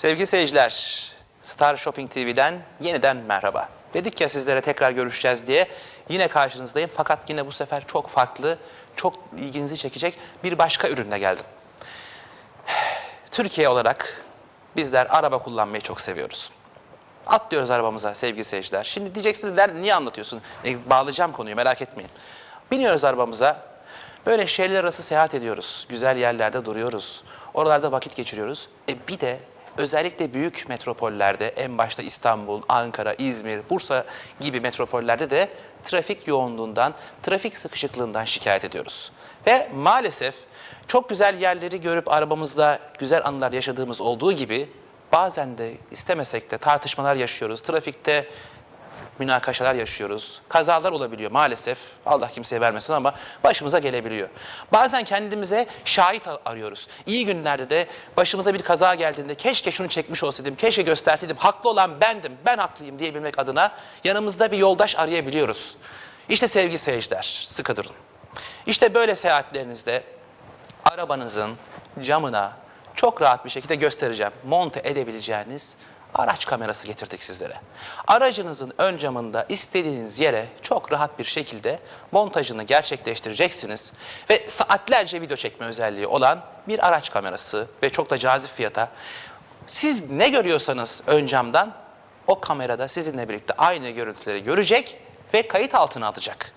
Sevgili seyirciler, Star Shopping TV'den yeniden merhaba. Dedik ya sizlere tekrar görüşeceğiz diye yine karşınızdayım. Fakat yine bu sefer çok farklı, çok ilginizi çekecek bir başka ürünle geldim. Türkiye olarak bizler araba kullanmayı çok seviyoruz. Atlıyoruz arabamıza sevgili seyirciler. Şimdi diyeceksiniz der niye anlatıyorsun? E, bağlayacağım konuyu merak etmeyin. Biniyoruz arabamıza. Böyle şehirler arası seyahat ediyoruz. Güzel yerlerde duruyoruz. Oralarda vakit geçiriyoruz. E bir de özellikle büyük metropollerde en başta İstanbul, Ankara, İzmir, Bursa gibi metropollerde de trafik yoğunluğundan, trafik sıkışıklığından şikayet ediyoruz. Ve maalesef çok güzel yerleri görüp arabamızda güzel anılar yaşadığımız olduğu gibi bazen de istemesek de tartışmalar yaşıyoruz. Trafikte münakaşalar yaşıyoruz. Kazalar olabiliyor maalesef. Allah kimseye vermesin ama başımıza gelebiliyor. Bazen kendimize şahit arıyoruz. İyi günlerde de başımıza bir kaza geldiğinde keşke şunu çekmiş olsaydım, keşke gösterseydim, haklı olan bendim, ben haklıyım diyebilmek adına yanımızda bir yoldaş arayabiliyoruz. İşte sevgili seyirciler, sıkı durun. İşte böyle seyahatlerinizde arabanızın camına çok rahat bir şekilde göstereceğim. Monte edebileceğiniz araç kamerası getirdik sizlere. Aracınızın ön camında istediğiniz yere çok rahat bir şekilde montajını gerçekleştireceksiniz. Ve saatlerce video çekme özelliği olan bir araç kamerası ve çok da cazip fiyata. Siz ne görüyorsanız ön camdan o kamerada sizinle birlikte aynı görüntüleri görecek ve kayıt altına alacak.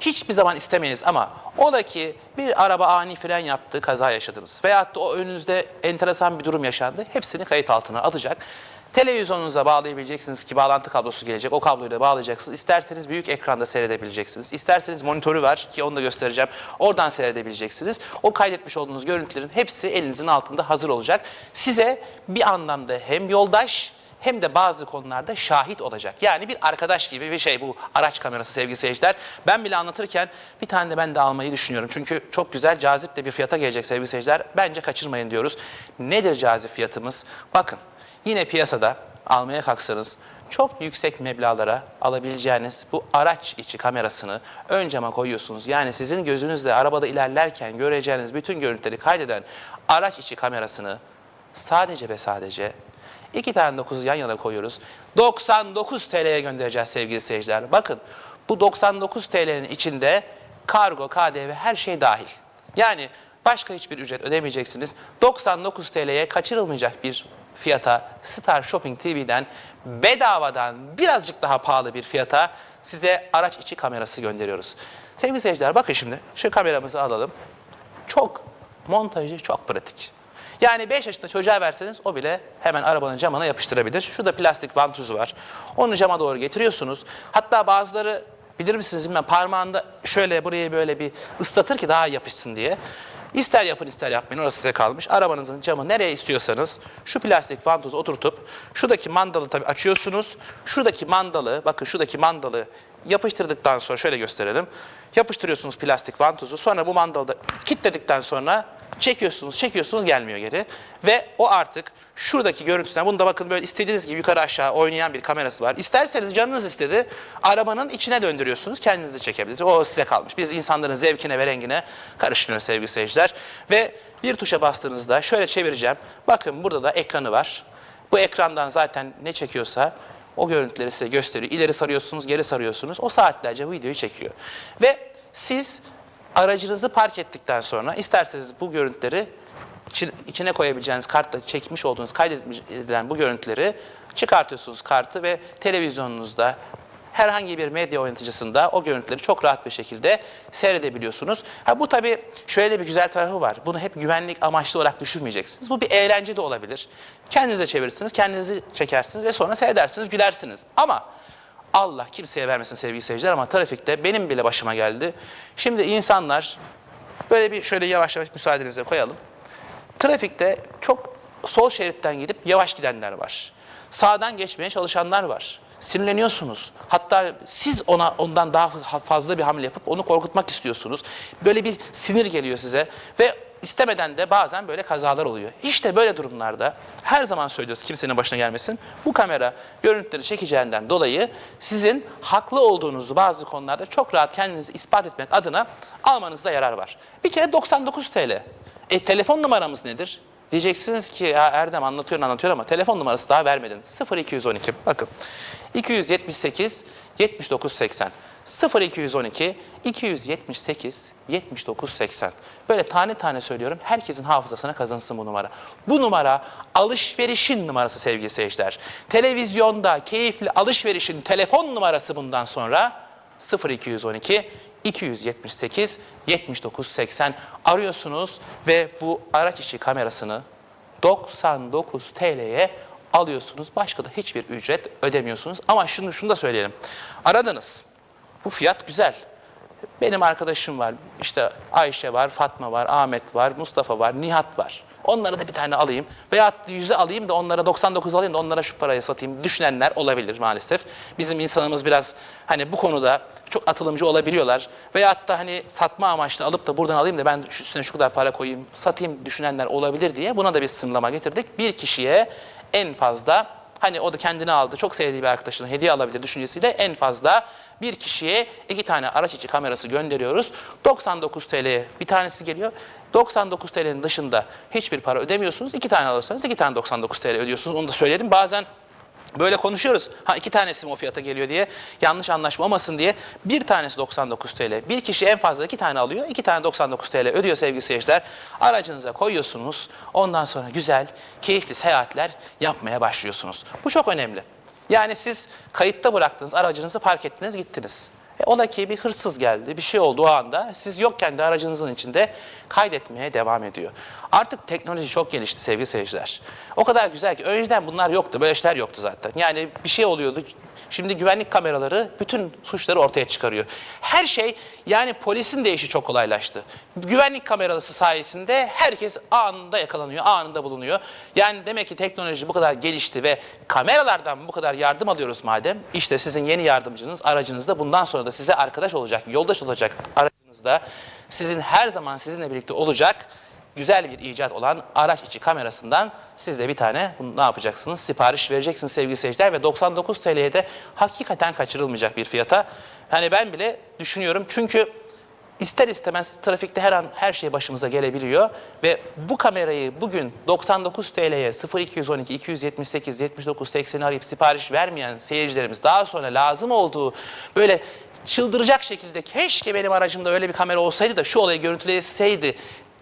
Hiçbir zaman istemeyiz ama ola ki bir araba ani fren yaptı, kaza yaşadınız. Veyahut da o önünüzde enteresan bir durum yaşandı. Hepsini kayıt altına alacak. Televizyonunuza bağlayabileceksiniz ki bağlantı kablosu gelecek. O kabloyla bağlayacaksınız. İsterseniz büyük ekranda seyredebileceksiniz. İsterseniz monitörü var ki onu da göstereceğim. Oradan seyredebileceksiniz. O kaydetmiş olduğunuz görüntülerin hepsi elinizin altında hazır olacak. Size bir anlamda hem yoldaş hem de bazı konularda şahit olacak. Yani bir arkadaş gibi bir şey bu araç kamerası sevgili seyirciler. Ben bile anlatırken bir tane de ben de almayı düşünüyorum. Çünkü çok güzel, cazip de bir fiyata gelecek sevgili seyirciler. Bence kaçırmayın diyoruz. Nedir cazip fiyatımız? Bakın yine piyasada almaya kalksanız çok yüksek meblağlara alabileceğiniz bu araç içi kamerasını ön cama koyuyorsunuz. Yani sizin gözünüzle arabada ilerlerken göreceğiniz bütün görüntüleri kaydeden araç içi kamerasını sadece ve sadece İki tane 9'u yan yana koyuyoruz. 99 TL'ye göndereceğiz sevgili seyirciler. Bakın bu 99 TL'nin içinde kargo, KDV her şey dahil. Yani başka hiçbir ücret ödemeyeceksiniz. 99 TL'ye kaçırılmayacak bir fiyata Star Shopping TV'den bedavadan birazcık daha pahalı bir fiyata size araç içi kamerası gönderiyoruz. Sevgili seyirciler bakın şimdi şu kameramızı alalım. Çok montajı çok pratik. Yani 5 yaşında çocuğa verseniz o bile hemen arabanın camına yapıştırabilir. Şurada plastik vantuzu var. Onu cama doğru getiriyorsunuz. Hatta bazıları bilir misiniz bilmem parmağında şöyle buraya böyle bir ıslatır ki daha yapışsın diye. İster yapın ister yapmayın orası size kalmış. Arabanızın camı nereye istiyorsanız şu plastik vantuzu oturtup şuradaki mandalı tabii açıyorsunuz. Şuradaki mandalı bakın şuradaki mandalı yapıştırdıktan sonra şöyle gösterelim. Yapıştırıyorsunuz plastik vantuzu. Sonra bu mandalı da kilitledikten sonra çekiyorsunuz, çekiyorsunuz gelmiyor geri. Ve o artık şuradaki görüntüsünden, bunu da bakın böyle istediğiniz gibi yukarı aşağı oynayan bir kamerası var. İsterseniz canınız istedi, arabanın içine döndürüyorsunuz, kendinizi çekebilir. O size kalmış. Biz insanların zevkine ve rengine karışmıyoruz sevgili seyirciler. Ve bir tuşa bastığınızda şöyle çevireceğim. Bakın burada da ekranı var. Bu ekrandan zaten ne çekiyorsa o görüntüleri size gösteriyor. İleri sarıyorsunuz, geri sarıyorsunuz. O saatlerce bu videoyu çekiyor. Ve siz aracınızı park ettikten sonra isterseniz bu görüntüleri içi- içine koyabileceğiniz kartla çekmiş olduğunuz kaydedilen bu görüntüleri çıkartıyorsunuz kartı ve televizyonunuzda herhangi bir medya oynatıcısında o görüntüleri çok rahat bir şekilde seyredebiliyorsunuz. Ha bu tabii şöyle bir güzel tarafı var. Bunu hep güvenlik amaçlı olarak düşünmeyeceksiniz. Bu bir eğlence de olabilir. Kendinize çevirirsiniz, kendinizi çekersiniz ve sonra seyredersiniz, gülersiniz. Ama Allah kimseye vermesin sevgili seyirciler ama trafikte benim bile başıma geldi. Şimdi insanlar böyle bir şöyle yavaş yavaş müsaadenizle koyalım. Trafikte çok sol şeritten gidip yavaş gidenler var. Sağdan geçmeye çalışanlar var. Sinirleniyorsunuz. Hatta siz ona ondan daha fazla bir hamle yapıp onu korkutmak istiyorsunuz. Böyle bir sinir geliyor size ve istemeden de bazen böyle kazalar oluyor. İşte böyle durumlarda her zaman söylüyoruz kimsenin başına gelmesin. Bu kamera görüntüleri çekeceğinden dolayı sizin haklı olduğunuzu bazı konularda çok rahat kendinizi ispat etmek adına almanızda yarar var. Bir kere 99 TL. E telefon numaramız nedir? Diyeceksiniz ki ya Erdem anlatıyorsun anlatıyorsun ama telefon numarası daha vermedin. 0212 bakın 278 79 80 0212 278 79 80 böyle tane tane söylüyorum herkesin hafızasına kazınsın bu numara. Bu numara alışverişin numarası sevgili seyirciler. Televizyonda keyifli alışverişin telefon numarası bundan sonra 0212 278 79 80 arıyorsunuz ve bu araç içi kamerasını 99 TL'ye alıyorsunuz. Başka da hiçbir ücret ödemiyorsunuz. Ama şunu, şunu da söyleyelim. Aradınız. Bu fiyat güzel. Benim arkadaşım var. İşte Ayşe var, Fatma var, Ahmet var, Mustafa var, Nihat var. Onlara da bir tane alayım. Veya yüze alayım da onlara 99 alayım da onlara şu paraya satayım düşünenler olabilir maalesef. Bizim insanımız biraz hani bu konuda çok atılımcı olabiliyorlar. Veyahut da hani satma amaçlı alıp da buradan alayım da ben üstüne şu kadar para koyayım, satayım düşünenler olabilir diye buna da bir sınırlama getirdik. Bir kişiye en fazla Hani o da kendine aldı, çok sevdiği bir arkadaşına hediye alabilir düşüncesiyle en fazla bir kişiye iki tane araç içi kamerası gönderiyoruz. 99 TL'ye bir tanesi geliyor. 99 TL'nin dışında hiçbir para ödemiyorsunuz. İki tane alırsanız iki tane 99 TL ödüyorsunuz. Onu da söyledim. Bazen Böyle konuşuyoruz. Ha iki tanesi mi o fiyata geliyor diye. Yanlış anlaşma olmasın diye. Bir tanesi 99 TL. Bir kişi en fazla iki tane alıyor. iki tane 99 TL ödüyor sevgili seyirciler. Aracınıza koyuyorsunuz. Ondan sonra güzel, keyifli seyahatler yapmaya başlıyorsunuz. Bu çok önemli. Yani siz kayıtta bıraktınız, aracınızı park ettiniz, gittiniz. E, ola ki bir hırsız geldi, bir şey oldu o anda. Siz yokken de aracınızın içinde kaydetmeye devam ediyor. Artık teknoloji çok gelişti sevgili seyirciler. O kadar güzel ki önceden bunlar yoktu, böyle şeyler yoktu zaten. Yani bir şey oluyordu. Şimdi güvenlik kameraları bütün suçları ortaya çıkarıyor. Her şey yani polisin de işi çok kolaylaştı. Güvenlik kamerası sayesinde herkes anında yakalanıyor, anında bulunuyor. Yani demek ki teknoloji bu kadar gelişti ve kameralardan bu kadar yardım alıyoruz madem. işte sizin yeni yardımcınız aracınızda bundan sonra da size arkadaş olacak, yoldaş olacak aracınızda sizin her zaman sizinle birlikte olacak güzel bir icat olan araç içi kamerasından siz de bir tane bunu ne yapacaksınız? Sipariş vereceksiniz sevgili seyirciler ve 99 TL'ye de hakikaten kaçırılmayacak bir fiyata. Yani ben bile düşünüyorum çünkü ister istemez trafikte her an her şey başımıza gelebiliyor ve bu kamerayı bugün 99 TL'ye 0212 278 79 80'i arayıp sipariş vermeyen seyircilerimiz daha sonra lazım olduğu böyle çıldıracak şekilde keşke benim aracımda öyle bir kamera olsaydı da şu olayı görüntüleseydi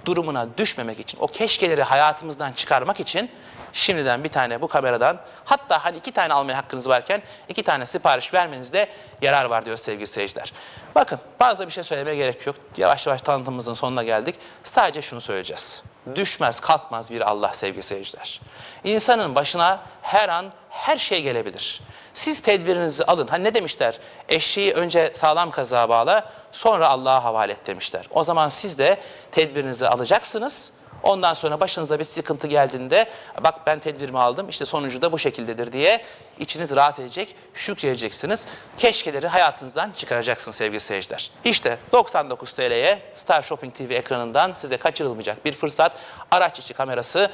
durumuna düşmemek için, o keşkeleri hayatımızdan çıkarmak için şimdiden bir tane bu kameradan hatta hani iki tane almaya hakkınız varken iki tane sipariş vermenizde yarar var diyor sevgili seyirciler. Bakın fazla bir şey söylemeye gerek yok. Yavaş yavaş tanıtımımızın sonuna geldik. Sadece şunu söyleyeceğiz. Düşmez kalkmaz bir Allah sevgili seyirciler. İnsanın başına her an her şey gelebilir. Siz tedbirinizi alın. Hani ne demişler? Eşeği önce sağlam kazığa bağla, sonra Allah'a havale et demişler. O zaman siz de tedbirinizi alacaksınız. Ondan sonra başınıza bir sıkıntı geldiğinde bak ben tedbirimi aldım işte sonucu da bu şekildedir diye içiniz rahat edecek, şükredeceksiniz. Keşkeleri hayatınızdan çıkaracaksınız sevgili seyirciler. İşte 99 TL'ye Star Shopping TV ekranından size kaçırılmayacak bir fırsat. Araç içi kamerası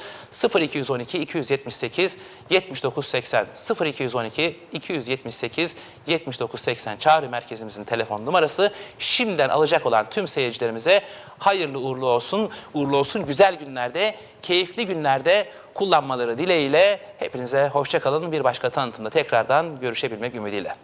0212 278 79 80 0212 278 79 80 çağrı merkezimizin telefon numarası. Şimdiden alacak olan tüm seyircilerimize hayırlı uğurlu olsun. Uğurlu olsun güzel günlerde, keyifli günlerde kullanmaları dileğiyle hepinize hoşça kalın. Bir başka tanıtımda tekrardan görüşebilmek ümidiyle.